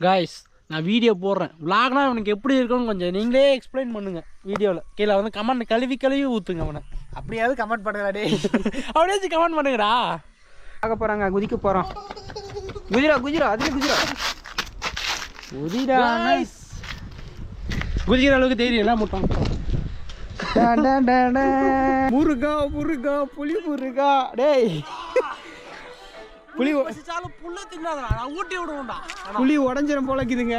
Guys நான் video போடுறேன். விலாக்னா அவனுக்கு எப்படி இருக்கும்னு கொஞ்சம் நீங்களே எக்ஸ்பிளைன் பண்ணுங்க வீடியோவில் கீழே வந்து கமெண்ட் கழுவி கழுவி ஊற்றுங்க அவனை. அப்படியாவது கமெண்ட் பண்ணுறா டே அப்படியே கமெண்ட் பண்ணுங்கடா. பார்க்க போகிறாங்க குதிக்க போகிறோம் குதிரா குதிரா அதுல குதிரா. குதிரா Guys, குதிக்கிற அளவுக்கு தெரியும் எல்லாம் முட்டான் முருகா முருகா புலி முருகா. டேய். புலி பசிச்சாலும் புல்ல தின்னாதடா நான் ஊட்டி விடுவோம்டா புலி உடஞ்சிரும் போல இருக்குதுங்க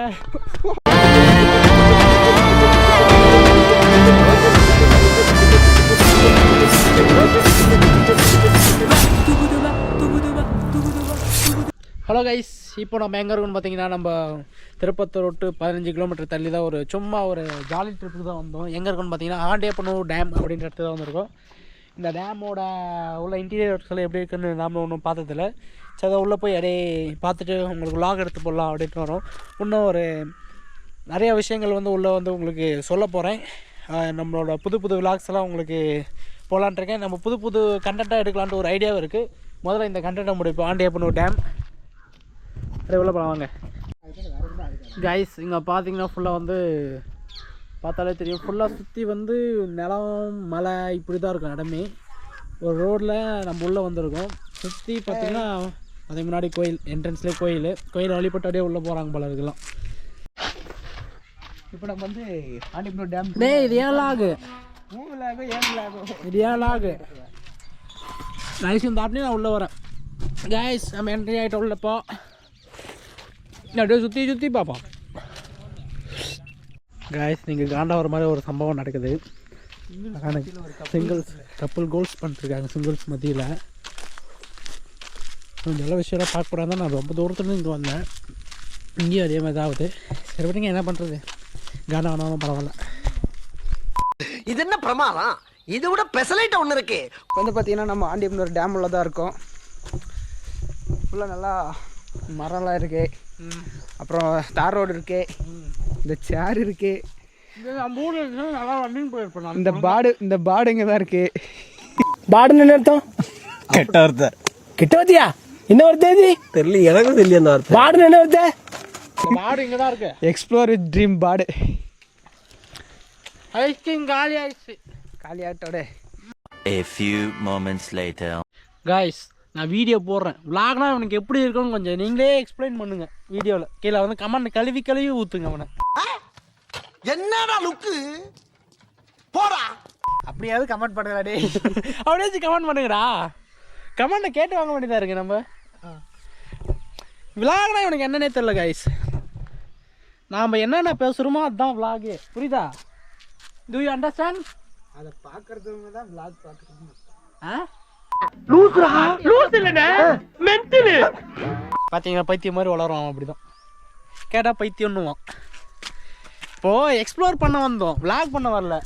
ஹலோ கைஸ் இப்போ நம்ம எங்கே இருக்கோம்னு பார்த்தீங்கன்னா நம்ம திருப்பத்தூர் விட்டு பதினஞ்சு கிலோமீட்டர் தள்ளி தான் ஒரு சும்மா ஒரு ஜாலி ட்ரிப்புக்கு தான் வந்தோம். எங்கே இருக்கோம்னு பார்த்தீங்கன்னா ஆண்டியப்பனூர் டேம் அப்படின்ற இடத்துல தான் வந்திருக்கோம். இந்த டேமோட உள்ள இன்டீரியர் எப்படி இருக்குன்னு நாம ஒன்றும் பார்த்ததில்ல. சரி அதை உள்ளே போய் அப்படியே பார்த்துட்டு உங்களுக்கு லாக் எடுத்து போடலாம் அப்படின்ட்டு வரோம். இன்னும் ஒரு நிறைய விஷயங்கள் வந்து உள்ளே வந்து உங்களுக்கு சொல்ல போகிறேன் நம்மளோட புது புது விலாக்ஸ் எல்லாம் உங்களுக்கு போகலான்ட்ருக்கேன் நம்ம புது புது கண்டென்ட்டாக எடுக்கலான்ட்டு ஒரு ஐடியாவும் இருக்குது முதல்ல இந்த கண்டென்ட்டை முடிப்போம். ஆண்டியப்பனூர் டேம் அப்படியே உள்ள போகலாம் வாங்க. கைஸ் இங்கே பார்த்தீங்கன்னா ஃபுல்லாக வந்து பார்த்தாலே தெரியும். ஃபுல்லாக சுற்றி வந்து நிலம் மலை இப்படி தான் இருக்கும் இடமே. ஒரு ரோட்டில் நம்ம உள்ளே வந்திருக்கோம். சுற்றி பார்த்திங்கன்னா அதுக்கு முன்னாடி கோயில் என்ட்ரன்ஸ்லேயே கோயில். கோயில் வழிபட்டு அப்படியே உள்ளே போகிறாங்க போல இருக்கலாம். இப்போ நம்ம வந்து ஆண்டிபுரம் டேம் டேய் இது ஏன் லாகு? மூணு லாகும் ஏழு லாகும் இது ஏன் லாகு? இந்த அப்படியே நான் உள்ளே வரேன். கைஸ் நம்ம என்ட்ரி ஆகிட்ட உள்ளப்போ அப்படியே சுற்றி சுற்றி பார்ப்போம். கைஸ் நீங்கள் காண்டா வர மாதிரி ஒரு சம்பவம் நடக்குது. சிங்கிள்ஸ் கப்புள் கோல்ஸ் பண்ணிட்டுருக்காங்க சிங்கிள்ஸ் மத்தியில். நல்ல விஷயம்லாம் பார்க்க போகிறாங்க நான் ரொம்ப தூரத்துலேருந்து இங்கே வந்தேன். இங்கேயும் அதே மாதிரி தான் ஆகுது. சரி விடுங்க என்ன பண்ணுறது? காண்டா ஆனாலும் பரவாயில்ல. இது என்ன பிரமாதம்? இதை விட பெசலைட் ஒண்ணு இருக்கு. இப்போ வந்து பார்த்தீங்கன்னா நம்ம ஆண்டிபுரம் டேம் உள்ள தான் இருக்கோம். ஃபுல்லாக நல்லா மரம்லாம் இருக்கு. அப்புறம் தார் ரோடு இருக்கு. இந்த சேர் இருக்கு. நம்ம ஊரில் நல்லா ரன்னிங் போயிருப்பேன் இந்த பாடு இந்த பாடு இங்கே தான் இருக்கு. பாடுன்னு என்ன அர்த்தம்? கெட்ட வார்த்தை. கிட்ட என்ன வருது இது தெரியல எனக்கும் தெரியல அந்த வார்த்தை. பாடுன்னு என்ன வருது பாடு இங்கே தான் இருக்கு. எக்ஸ்ப்ளோர் வித் ட்ரீம் பாடு. ஐஸ்கிரீம் காலி ஆயிடுச்சு. காலியாட்டோட A few moments later. Guys நான் வீடியோ போடுறேன். விலாக்னா அவனுக்கு எப்படி இருக்கும்னு கொஞ்சம் நீங்களே எக்ஸ்பிளைன் பண்ணுங்க வீடியோவில் கீழே வந்து கமெண்ட் கழுவி கழுவி ஊற்றுங்க அவனை. என்னடா லுக்கு போடா. அப்படியாவது கமெண்ட் பண்ணுறா டே அப்படியே கமெண்ட் பண்ணுங்கடா. கமெண்ட்டை கேட்டு வாங்க வேண்டியதாக இருக்கு நம்ம? விலாக்னா இவனுக்கு என்னன்னே தெரில காய்ஸ் நாம் என்னென்ன பேசுகிறோமோ அதுதான் விலாகு புரியுதா? டு யூ அண்டர்ஸ்டாண்ட் அதை பார்க்கறதுங்க தான் விளாக் பார்க்குறது ஆ? பார்த்தீங்கன்னா பைத்தியம் மாதிரி வளரும் அவன் அப்படிதான். கேட்டால் பைத்தியம்னுவான். இப்போது எக்ஸ்ப்ளோர் பண்ண வந்தோம். Vlog பண்ண வரல.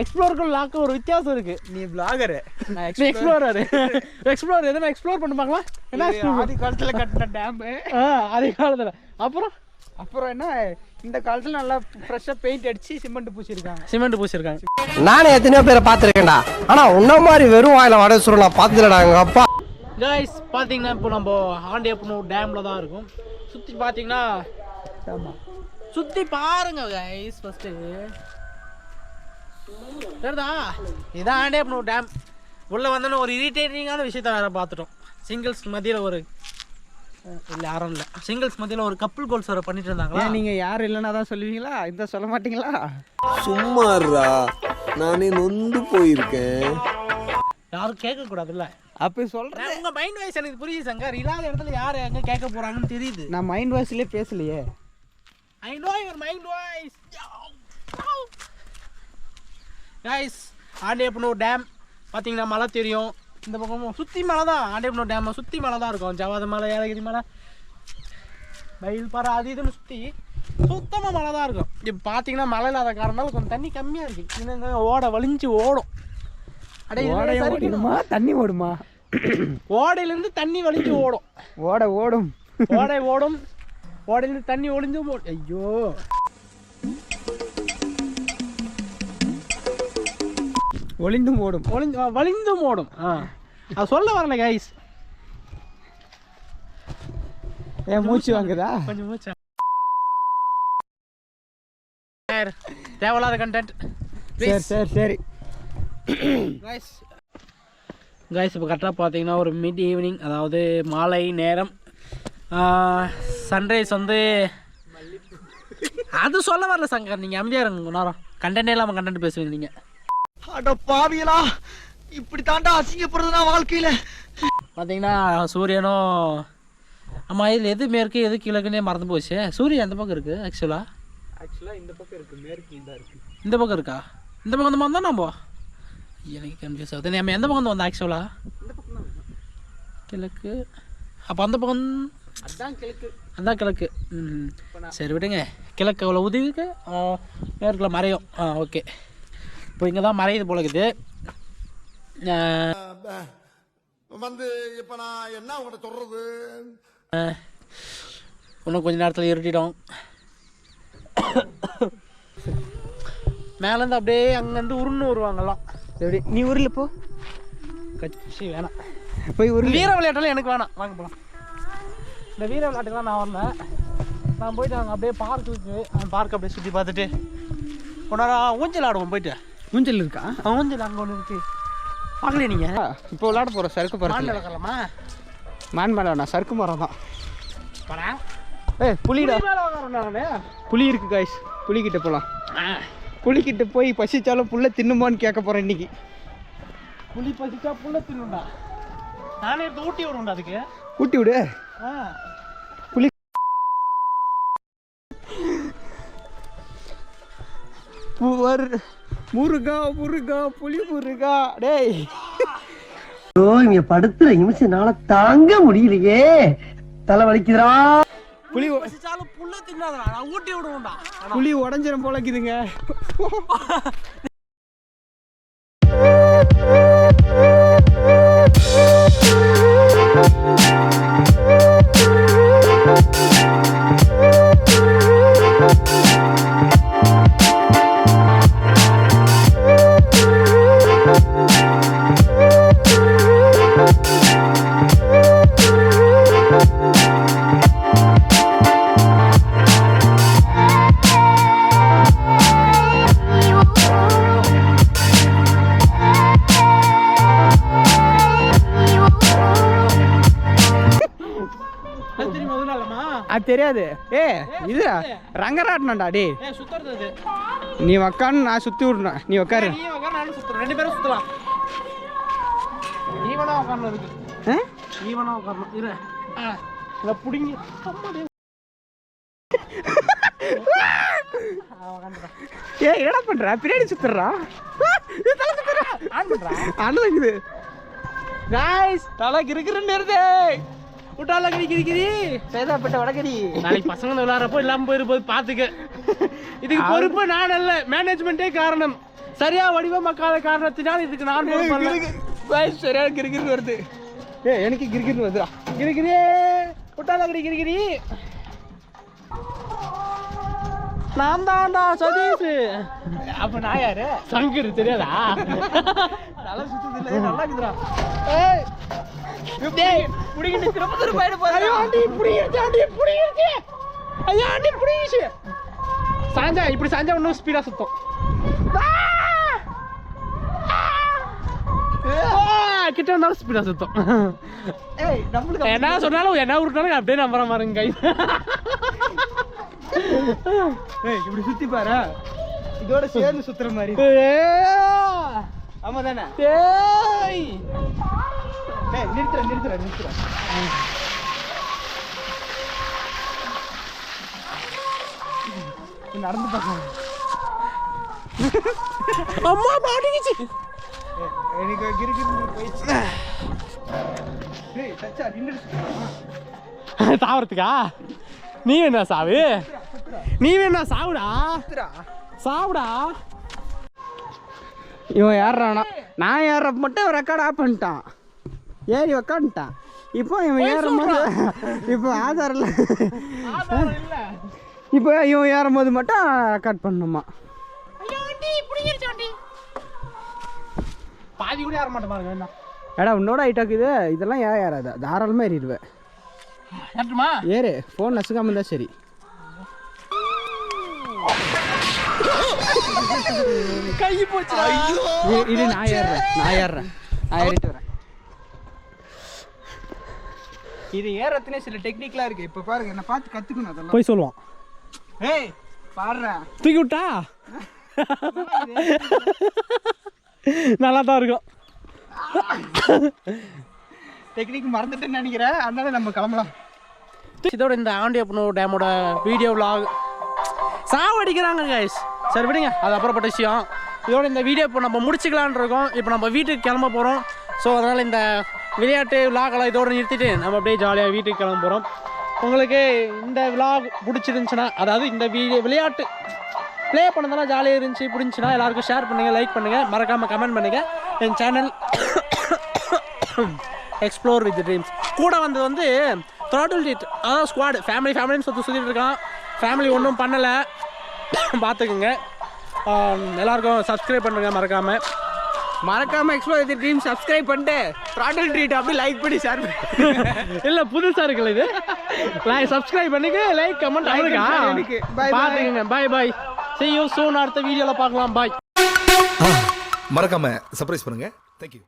எக்ஸ்ப்ளோருக்கும் லாக்கும் ஒரு வித்தியாசம் இருக்கு. நீ விளாகரு நான் எக்ஸ்ப்ளோரர் எக்ஸ்ப்ளோர் எதனா எக்ஸ்ப்ளோர் பண்ணி பார்க்கலாம் என்ன ஆதி காலத்தில் கட்டின டேமு ஆ அதே காலத்தில் அப்புறம்? அப்புறம் என்ன? இந்த காலத்தில் நல்லா ஃப்ரெஷ்ஷாக பெயிண்ட் அடிச்சு சிமெண்ட் பூசியிருக்காங்க சிமெண்ட் பூசிருக்காங்க. நானே எத்தனையோ பேரை பார்த்துருக்கேன்டா. ஆனா உன்ன மாதிரி வெறும் வாயில வடை சுருள் நான் பார்த்ததுலடா எங்க அப்பா. காய்ஸ் பார்த்தீங்கன்னா இப்போ நம்ம ஆண்டியப்பனூர் டேமில் தான் இருக்கும். சுற்றி பார்த்தீங்கன்னா சுற்றி பாருங்க கைஸ் ஃபஸ்ட்டு சரிதா இதான் ஆண்டியப்பனூர் டேம் உள்ளே வந்தோன்னு ஒரு இரிட்டேட்டிங்கான விஷயத்த வேற பார்த்துட்டோம். சிங்கிள்ஸ் மத்தியில் ஒரு இல்லை யாரும் இல்லை. சிங்கிள்ஸ் மத்தியில் ஒரு கப்புள் கோல்ஸ் வேறு பண்ணிட்டு இருந்தாங்களா? நீங்கள் யாரும் இல்லைன்னா தான் சொல்லுவீங்களா? இந்த சொல்ல மாட்டீங்களா? சும்மாறா நானே நொந்து போயிருக்கேன். யாரும் கேட்கக்கூடாதுல்ல. அப்போ சொல்கிறேன் உங்க மைண்ட் வாய்ஸ் எனக்கு புரியுது சங்கர். இல்லாத இடத்துல யார் எங்க கேட்க போறாங்கன்னு தெரியுது. நான் மைண்ட் வாய்ஸ்லேயே பேசலையே. I know your mind voice guys Andiyappanur dam பார்த்தீங்கன்னா மலை தெரியும். இந்த பக்கம் சுற்றி மலை தான். ஆண்டியப்பனூர் டேம் சுற்றி மலை தான் இருக்கும். ஜவாத மலை ஏலகிரி மலை. மயில் பாறை அது இதுன்னு சுற்றி சுத்தமாக மழை தான் இருக்கும். இப்போ பார்த்தீங்கன்னா மழை இல்லாத காரணத்தால கொஞ்சம் தண்ணி கம்மியாக இருக்குது இன்னும் ஓட வலிஞ்சு ஓடும். அடே இது ஓடைய சரிக்கணும். ஓடிடுமா தண்ணி ஓடுமா? ஓடையிலேருந்து தண்ணி வலிஞ்சு ஓடும். ஓட ஓடும். ஓடை ஓடும். ஓடையிலேருந்து தண்ணி ஒளிஞ்சு ஓடும் ஐயோ. ஒளிந்தும் ஓடும் ஒளிந்து வலிந்து ஓடும் ஆ. அது சொல்ல வரல கைஸ் ஏன் மூச்சு வாங்குதா? கொஞ்சம் மூச்சு தேவையில்லாத கண்டென்ட் சரி சரி சரி. காய்ஸ் கைஸ் இப்போ கரெக்டாக பார்த்தீங்கன்னா ஒரு மிட் ஈவினிங் அதாவது மாலை நேரம். சன்ரைஸ் வந்து அது சொல்ல வரல சங்கர். நீங்கள் அமைதியாக இருங்க நேரம். கண்டென்ட் இல்லாமல் கண்டென்ட் பேசுவீங்க நீங்கள் அட பாவியலா இப்படி தாண்டா அசிங்கப்படுறதுனா வாழ்க்கையில. பார்த்தீங்கன்னா சூரியனும் ஆமாம் இதில் எது மேற்கு எது கிழக்குன்னே மறந்து போச்சு. சூரியன் எந்த பக்கம் இருக்குது ஆக்சுவலாக ஆக்சுவலாக இந்த பக்கம் இருக்குது மேற்கு இதாக இருக்குது இந்த பக்கம் இருக்கா? இந்த பக்கம் வந்து வந்தோம் நம்ம. எனக்கு கன்ஃபியூஸ் ஆகுது. நம்ம எந்த பக்கம் வந்து வந்தோம் ஆக்சுவலாக கிழக்கு. அப்போ அந்த பக்கம் அதுதான் கிழக்கு. அதான் கிழக்கு. ம் சரி விடுங்க. கிழக்கு அவ்வளோ உதவிக்கு மேற்குல மறையும். Ah okay. இப்போ இங்கே தான் மறையுது போல இருக்குது. வந்து இப்ப நான் என்ன உங்கள்கிட்ட சொல்றது? ஆ, இன்னும் கொஞ்ச நேரத்தில் இருட்டிடும். மேலேருந்து அப்படியே அங்கேருந்து உருண்டு வருவாங்கலாம் எப்படி? நீ ஊரில் போ. கட்சி வேணாம். போய் ஊரில். வீர விளையாட்டெல்லாம் எனக்கு வேணாம். வாங்க போகலாம் இந்த வீர விளையாட்டுக்கெல்லாம் நான் வரல. நான் போயிட்டு அங்கே அப்படியே பார்க் இருக்கு. அந்த பார்க் அப்படியே சுற்றி பார்த்துட்டு கொண்டாட ஊஞ்சல் ஆடுவோம் போயிட்டு. ஊஞ்சல் இருக்கா? ஊஞ்சல் அங்கே ஒன்று இருக்கு. பார்க்கலையே நீங்கள் இப்போ விளாட போகிறோம் சறுக்கு மான் போகிறோம் விளக்கலாமா மான் மேலே வேணாம் சறுக்கு மரம் தான். ஏய் புலிடா. புலி இருக்கு காய்ஸ் புலிக்கிட்ட போகலாம் புலிக்கிட்ட போய் பசிச்சாலும் புல்ல தின்னுமான்னு கேட்க போகிறேன் இன்னைக்கு. புளி பசிச்சா புள்ள தின்னுண்டா நானே எடுத்து ஊட்டி விடுவேன்டா அதுக்கு. ஊட்டி விடு. புலி புவர் முருகா முருகா புலி முருகா. டேய். ஐயோ இங்க படுத்துற நிமிஷம்னால தாங்க முடியலையே. தலை வலிக்குதுடா. புலி புள்ள தின்னாதடா. நான் ஊட்டி விடுவேன்டா புலி உடஞ்சிரும் போல தெரியாது. ஏ இது சுத்துறது அது. நீ உக்கான்னு நான் சுற்றி விடணும். நீ உக்காரு. ரெண்டு பேரும் சுத்தலாம். ஈவனா உட்காரணும் இருக்கு ஆ? ஈவனா உட்காரணும் இரு. பிடிங்கி அம்மா டேய். ஆ, உக்காந்துட்டேன். ஏய் என்னடா பண்ற? பின்னாடி சுத்துறா? ஆன் பண்றா? அண்ணலுக்குது காய்ஸ் தலை கிறுக்கிறுன்னு இருதே விட்டால கிரி கிரி கிரி. சேதாப்பட்ட வடகரி. நாளைக்கு பசங்க விளையாடுறப்போ இல்லாம போயிருப்போது பாத்துக்க. இதுக்கு பொறுப்பு நான் அல்ல மேனேஜ்மெண்ட்டே காரணம். சரியா வடிவமாக்காத காரணத்தினால் இதுக்கு நான் பொறுப்பல்ல. பாய் சரியான கிறுகிறு வருது. ஏய் எனக்கு கிறுகிறு வருதுடா. கிரி கிரி. விட்டால கிரி கிரி கிரி. நான் தான்டா சதீஷ். அப்ப நான் யாரு? சங்கர் தெரியாதா? தலை சுத்துது நல்லா இருக்குதுடா. ஏய் டேய். திரும்ப திரும்ப போயிடு ஐயோ ஆண்டி புடிங்கிருச்சு ஆண்டி புடிங்கிருச்சு. ஐயோ ஆண்டி புடிங்கிருச்சு. சாஞ்சா இப்படி சாஞ்சா இன்னும் ஸ்பீடா சுத்தம்! கிட்ட வந்தாலும் ஸ்பீடா சுத்தம். ஏய் நம்மளுக்கு என்ன சொன்னாலும் என்ன விட்டாலும் அப்படியே நம்புற மாதிரிங்க கை ஏய் இப்படி சுத்தி பாரு. இதோட சேர்ந்து சுத்துற மாதிரி. ஆமா தானே ஏய். ஏய் நிறுத்துற நிறுத்துற நிறுத்துற நடந்து பார்க்கலாம் அம்மா மாட்டிக்கிச்சு எனக்கு கிறுகிறு போயிடுச்சு ஏய் சச்சா நின்றுச்சு சாவறதுக்கா? நீ என்ன சாவு. நீ வேணா சாவுடா. சாவுடா. இவன் ஏறுறானா? நான் ஏறப்ப மட்டும் ரெக்கார்ட் ஆஃப் பண்ணிட்டான். ஏறி உக்காந்துட்டான் இப்போ இவன் ஏறும்போது இப்போ ஆதார் இல்லை இல்ல. இப்போ இவன் ஏறும்போது மட்டும் ரெக்கார்ட் பண்ணணுமா பாதி கூட ஏற மாட்டேன் பாருங்க என்ன ஏடா உன்னோட ஐட்டாக்கு இது இதெல்லாம் ஏன் ஏறாது? தாராளமாக ஏறிடுவேன் ஏறு. ஃபோன் நசுக்காம இருந்தால் சரி. கை போச்சு இது இது நான் ஏறுறேன். நான் ஏறுறேன். நான் ஏறிட்டு வரேன். இது ஏறத்துனே சில டெக்னிக்லாம் இருக்கு. இப்போ பாருங்க என்ன பார்த்து கற்றுக்கணும் அதெல்லாம். போய் சொல்லுவான். ஏய் பாடுறேன் தூக்கி விட்டா? நல்லா தான் இருக்கும். டெக்னிக் மறந்துட்டேன்னு நினைக்கிறேன். அதனால நம்ம கிளம்பலாம். இதோட இந்த ஆண்டியப்பனூர் டேமோட வீடியோ vlog. சாவடிக்கிறாங்க கைஸ் சரி விடுங்க. அது அப்புறப்பட்ட விஷயம். இதோட இந்த வீடியோ இப்போ நம்ம முடிச்சுக்கலான்னு இருக்கோம். இப்போ நம்ம வீட்டுக்கு கிளம்ப போகிறோம் ஸோ அதனால் இந்த விளையாட்டு விழாக்களை இதோடு நிறுத்திட்டு நம்ம அப்படியே ஜாலியாக வீட்டுக்கு கிளம்ப போகிறோம் உங்களுக்கு இந்த விழா பிடிச்சிருந்துச்சுன்னா அதாவது இந்த வீடியோ விளையாட்டு ப்ளே பண்ணதெல்லாம் ஜாலியாக இருந்துச்சு பிடிச்சுன்னா எல்லாருக்கும் ஷேர் பண்ணுங்கள் லைக் பண்ணுங்கள் மறக்காமல் கமெண்ட் பண்ணுங்கள் என் சேனல் எக்ஸ்ப்ளோர் வித் ட்ரீம்ஸ் கூட வந்தது வந்து த்ராட்டில் டீட் அதான் ஸ்குவாடு ஃபேமிலி ஃபேமிலின்னு சுற்றி சுற்றிட்டு இருக்கான். ஃபேமிலி ஒன்றும் பண்ணலை. பார்த்துக்குங்க. Um, எல்லாருக்கும் சப்ஸ்கிரைப் பண்ணுங்கள் மறக்காமல் மறக்காம எக்ஸ்ப்ளோர் வித் ட்ரீம் சப்ஸ்கிரைப் பண்ணிட்டு ப்ராடல் ட்ரீட் அப்படி லைக் பண்ணி ஷேர் பண்ணி. இல்லை புதுசாக இருக்குல்ல இது? லைக் சப்ஸ்கிரைப் பண்ணுங்க லைக் கமெண்ட் அவருக்கா bye. பார்த்துக்குங்க பாய் பாய் see you soon அடுத்த வீடியோவில் பார்க்கலாம். பாய் மறக்காம சர்ப்ரைஸ் பண்ணுங்க. தேங்க்யூ